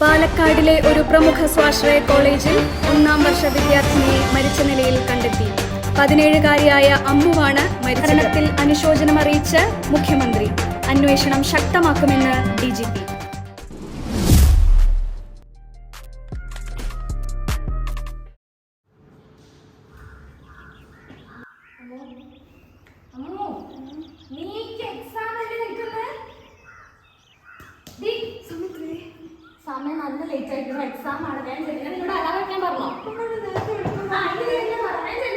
പാലക്കാടിലെ ഒരു പ്രമുഖ സ്വാശ്രയ കോളേജിൽ ഒന്നാം വർഷ വിദ്യാർത്ഥിനിയെ മരിച്ച നിലയിൽ കണ്ടെത്തി. പതിനേഴുകാരിയായ അമ്മുവാണ് മരണത്തിൽ അനുശോചനം അറിയിച്ച് മുഖ്യമന്ത്രി. അന്വേഷണം ശക്തമാക്കുമെന്ന് ഡി ലേറ്റ് ആയിട്ടുള്ള എക്സാം ആണ് ഞാൻ നിന്നോട് അലാറം വെക്കാൻ പറഞ്ഞോ ആ, ഇത്. ഞാൻ ചെല്ലുക.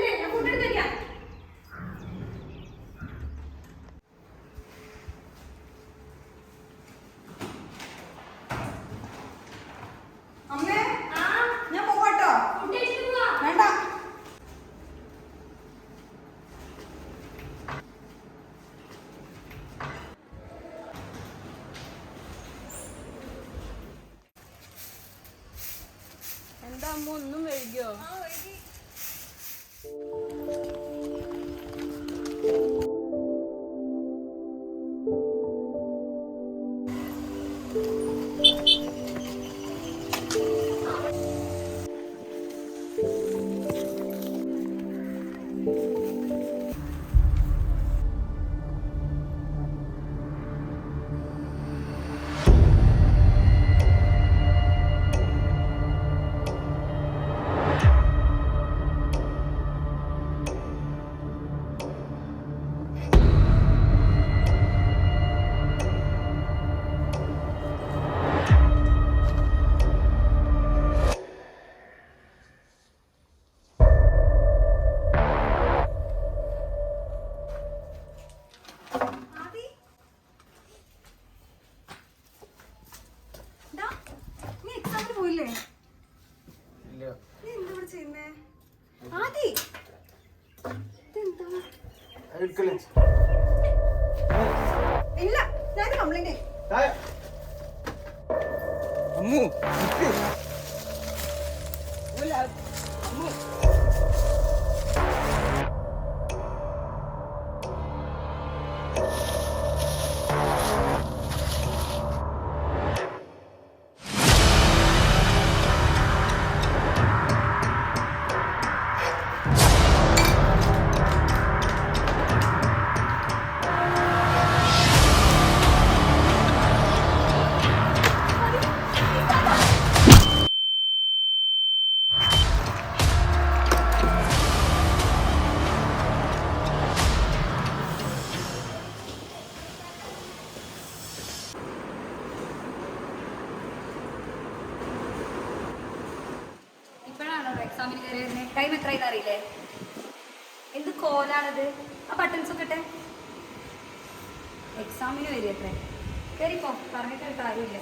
ഇല്ല ഞാൻ കംപ്ലൈന്റ് അമ്മു അമ്മു. ഇപ്പോഴാണോ എക്സാമിന് കയറി വരുന്നത് ടൈം എത്ര അറിയില്ലേ? എന്ത് കോലാണത്? ആ ബട്ടൺസ് ഒക്കെ എക്സാമിന് വരും എത്ര കയറിപ്പോ പറഞ്ഞിട്ടൊരു കാര്യമില്ല.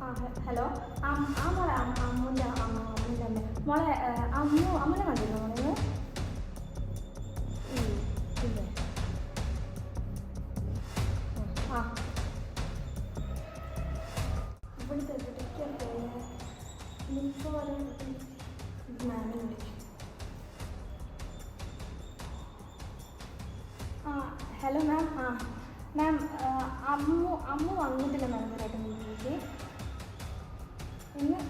ഹലോ. ആ മോളെ അമ്മ അമ്മൂന്റെ അമ്മ അമ്മൂന്റെ അമ്മ. മോളെ അമ്മു അമ്മനെ കണ്ടിരുന്നോ മോളെ? ആ. Hello ma'am. ആ മാം അമ്മു അമ്മു വന്നിട്ടില്ല മാം ഇവരായിട്ട് വീട്ടിലേക്ക്. ഇന്ന്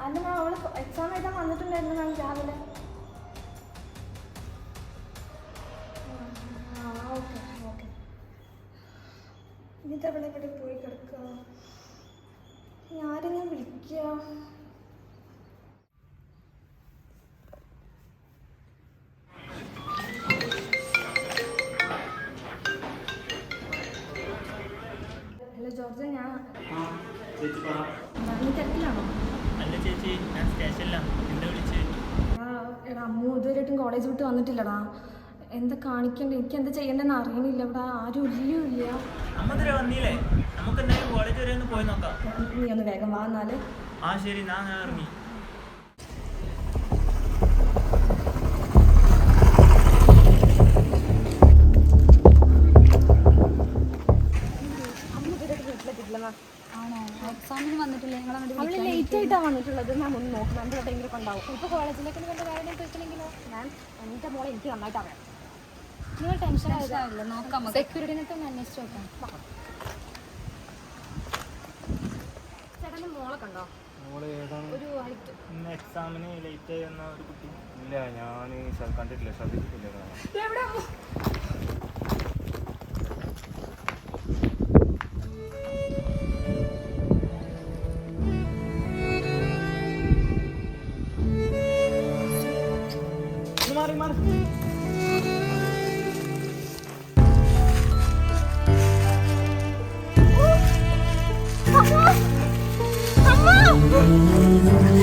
അല്ല മാം അവൾ എക്സാം എഴുതാൻ വന്നിട്ടുണ്ടായിരുന്നു മാം രാവിലെ. ആ ഓക്കെ ഓക്കെ ഇനിയിപ്പോൾ അവളെ ഇവിടെ പോയി കിടക്കുക? ഞാരെന്നെ വിളിക്കുക? ഹലോ ജോർജ് ഞാൻ നീ തിരക്കിലാണോ അല്ല ചേച്ചി ഞാൻ സ്റ്റേഷനിലാണ് എന്താ വിളിച്ച്? എടാ, അമ്മു ഇതുവരെയായിട്ടും കോളേജ് വിട്ട് വന്നിട്ടില്ലടാ. എന്താ കാണിക്കണ്ടേ? എനിക്ക് എന്താ ചെയ്യണ്ടെന്ന് അറിയണില്ല. ഇവിടെ ആരും ഇല്ല. അമ്മ ഇതുവരെ വന്നില്ലേ? നമുക്ക് എന്തായാലും കോളേജ് വരെ ഒന്ന് പോയി നോക്കാം. നീ ഒന്ന് വേഗം വാ എന്നാൽ. ആ ശരി. ഞാൻ ഇറങ്ങി. എക്സാമിന് വന്നിട്ടില്ല? നിങ്ങൾ അവൾ ലേറ്റ് ആയിട്ടാണ് വന്നിട്ടുള്ളത്. ഞാൻ ഒന്ന് നോക്കണം എന്റെ എവിടെയെങ്കിലും ഉണ്ടാവും ഇപ്പോൾ കോളേജിലേക്ക് കണ്ട കാര്യം ചോദിച്ചില്ലെങ്കിലോ? ഞാൻ എന്റെ മോളെ എനിക്ക് നന്നായിട്ട് അറിയാം. നിങ്ങൾ ടെൻഷൻ ആവില്ല നോക്കാം സെക്യൂരിറ്റിനൊക്കെ ഒന്ന് അന്വേഷിച്ച് നോക്കാം. ചേട്ടന്റെ മോളെ കണ്ടോ? ഒരു എക്സാമിന് ലേറ്റ് ആയി വന്ന ഒരു കുട്ടി. ഇല്ല ഞാൻ കണ്ടിട്ടില്ല ശ്രദ്ധിച്ചിട്ടില്ല അമ്മു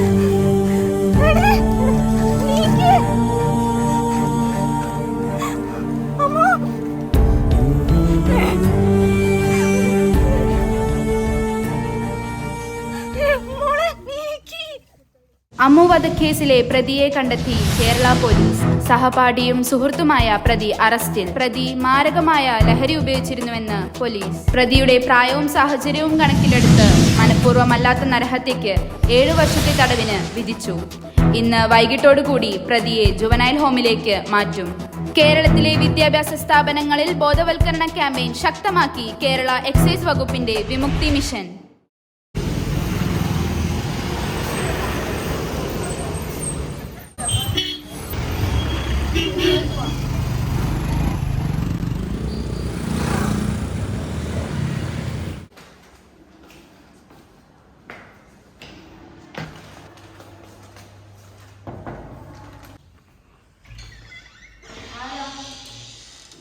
വധക്കേസിലെ പ്രതിയെ കണ്ടെത്തി കേരള പോലീസ്. സഹപാഠിയും സുഹൃത്തുമായ പ്രതി അറസ്റ്റിൽ. പ്രതി മാരകമായ ലഹരി ഉപയോഗിച്ചിരുന്നുവെന്ന് പോലീസ്. പ്രതിയുടെ പ്രായവും സാഹചര്യവും കണക്കിലെടുത്ത് മനഃപൂർവമല്ലാത്ത നരഹത്യയ്ക്ക് ഏഴു വർഷത്തെ തടവിന് വിധിച്ചു. ഇന്ന് വൈകിട്ടോടുകൂടി പ്രതിയെ ജുവനൈൽ ഹോമിലേക്ക് മാറ്റും. കേരളത്തിലെ വിദ്യാഭ്യാസ സ്ഥാപനങ്ങളിൽ ബോധവൽക്കരണ ക്യാമ്പയിൻ ശക്തമാക്കി കേരള എക്സൈസ് വകുപ്പിന്റെ വിമുക്തി മിഷൻ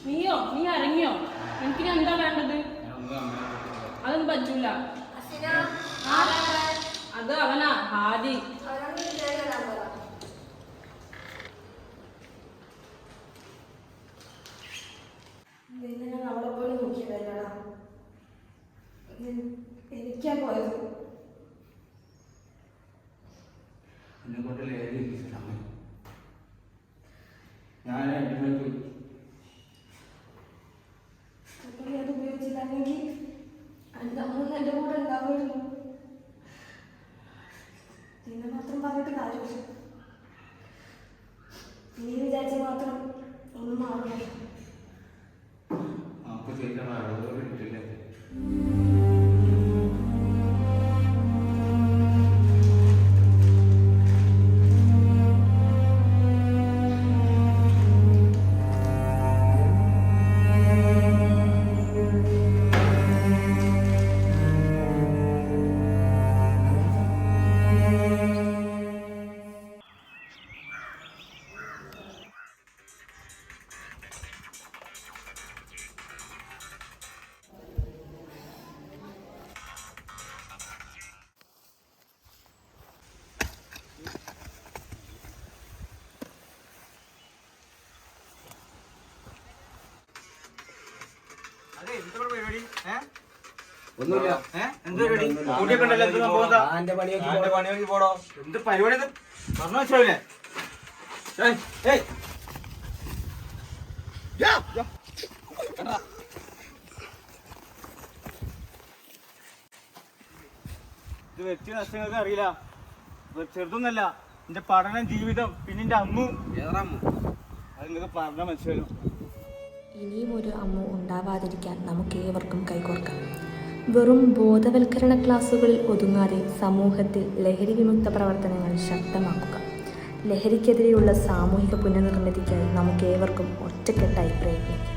നീയോ നീ ഇറങ്ങിയോ എനിക്ക് എന്താ വേണ്ടത് അതൊന്നും പറ്റൂല. അത് അവനാ ഹാദി. നിന്നെ ഞാൻ എനിക്കാ പോയത്. എന്നെ എന്റെ മേൽ പോയി അപ്പോൾ നീ അത് ഉപയോഗിച്ചില്ലെങ്കിൽ എന്റെ അമ്മ എന്റെ കൂടെ ഉണ്ടാവുമായിരുന്നു നിന്നെ മാത്രം പറഞ്ഞിട്ട് കാര്യമില്ല നീ വിചാരിച്ച മാത്രം ഒന്നും മാറില്ല പണിയൊക്കെ നോക്കി പോടോ എന്ത് പരിപാടി പറഞ്ഞു വെച്ചോല്ലേ. ഇത് വ്യക്തി നഷ്ടങ്ങൾക്ക് അറിയില്ല. ചെറുതൊന്നല്ല. എന്റെ പഠനം ജീവിതം പിന്നെ എന്റെ അമ്മു. അത് നിങ്ങൾക്ക് പറഞ്ഞ മനസ്സിലാവും ഇനിയും ഒരു അമ്മ ഉണ്ടാവാതിരിക്കാൻ നമുക്കേവർക്കും കൈകോർക്കാം. വെറും ബോധവൽക്കരണ ക്ലാസ്സുകളിൽ ഒതുങ്ങാതെ സമൂഹത്തിൽ ലഹരി വിമുക്ത പ്രവർത്തനങ്ങൾ ശക്തമാക്കുക. ലഹരിക്കെതിരെയുള്ള സാമൂഹിക പുനർനിർമ്മിതിക്കായി നമുക്കേവർക്കും ഒറ്റക്കെട്ടായി പ്രയത്നിക്കാം.